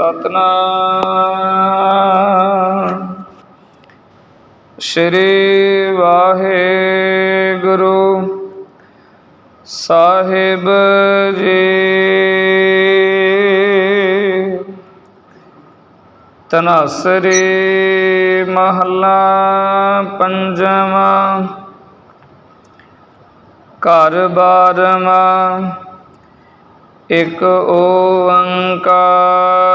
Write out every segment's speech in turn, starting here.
ਸਤਨਾਮ। ਸ਼੍ਰੀ ਵਾਹਿਗੁਰੂ ਸਾਹਿਬ ਜੀ। ਤਨਾਸਰੀ ਮਹੱਲਾ ਪੰਜਵਾਂ। ਘਰ ਬਾਰਵਾਂ। ਇਕ ਓੰਕਾਰ।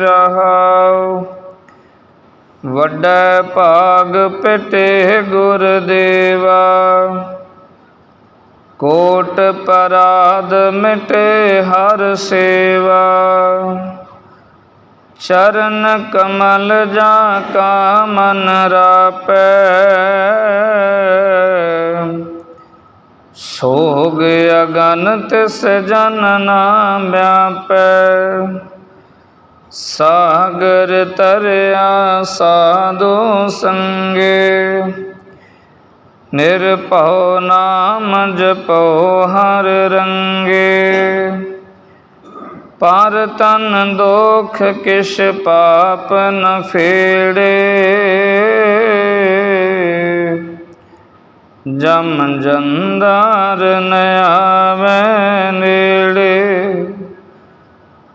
ਰਹਾਉ। ਵੱਡਾ ਭਾਗ ਪਿਟੇ ਗੁਰ ਦੇਵਾ ਕੋਟ ਪਰਾਧ ਮਿਟੇ ਹਰ ਸੇਵਾ। ਚਰਨ ਕਮਲ ਜਾ ਕਾ ਮਨ ਰਾਪੈ। ਸੋਗ ਅਗਨ ਤਿਸ ਜਨ ਨਾਮ ਵਿਆਪੈ। ਸਾਗਰ ਤਰਿਆ ਸਾਧੂ ਸੰਗੇ। ਨਿਰਭਉ ਨਾਮ ਜਪੋ ਹਰ ਰੰਗੇ। ਪਰ ਤਨ ਦੋਖ ਕਿਛ ਪਾਪ ਨ ਫੇੜੇ। ਜਮ ਜੰਦਾਰ ਨ ਆਵੈ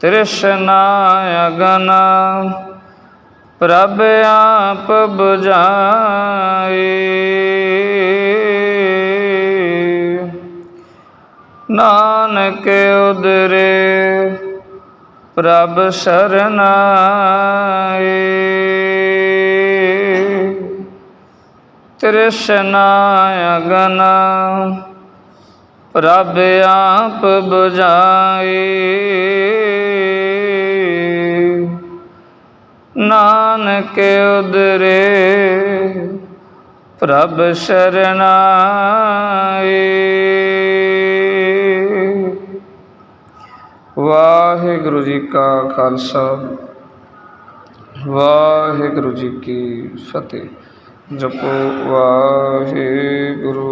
ਤ੍ਰਿਸ਼ਨਾ ਅਗਨ ਪ੍ਰਭ ਆਪ 부ਝਾਈ ਨਾਨਕ ਉਦਰੇ ਪ੍ਰਭ ਸਰਨਾਏ ਤ੍ਰਿਸ਼ਨਾ ਅਗਨ ਪ੍ਰਭ ਆਪ 부ਝਾਈ ਨਾਨਕ ਉਦਰੇ ਪ੍ਰਭ ਸਰਨਾਏ ਵਾਹਿਗੁਰੂ ਜੀ ਕਾ ਖਾਲਸਾ, ਵਾਹਿਗੁਰੂ ਜੀ ਕੀ ਫਤਿਹ। ਜਪੋ ਵਾਹਿਗੁਰੂ।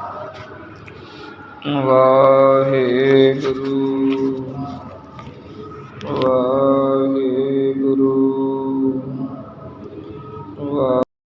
ਵਾਹਿਗੁਰੂ।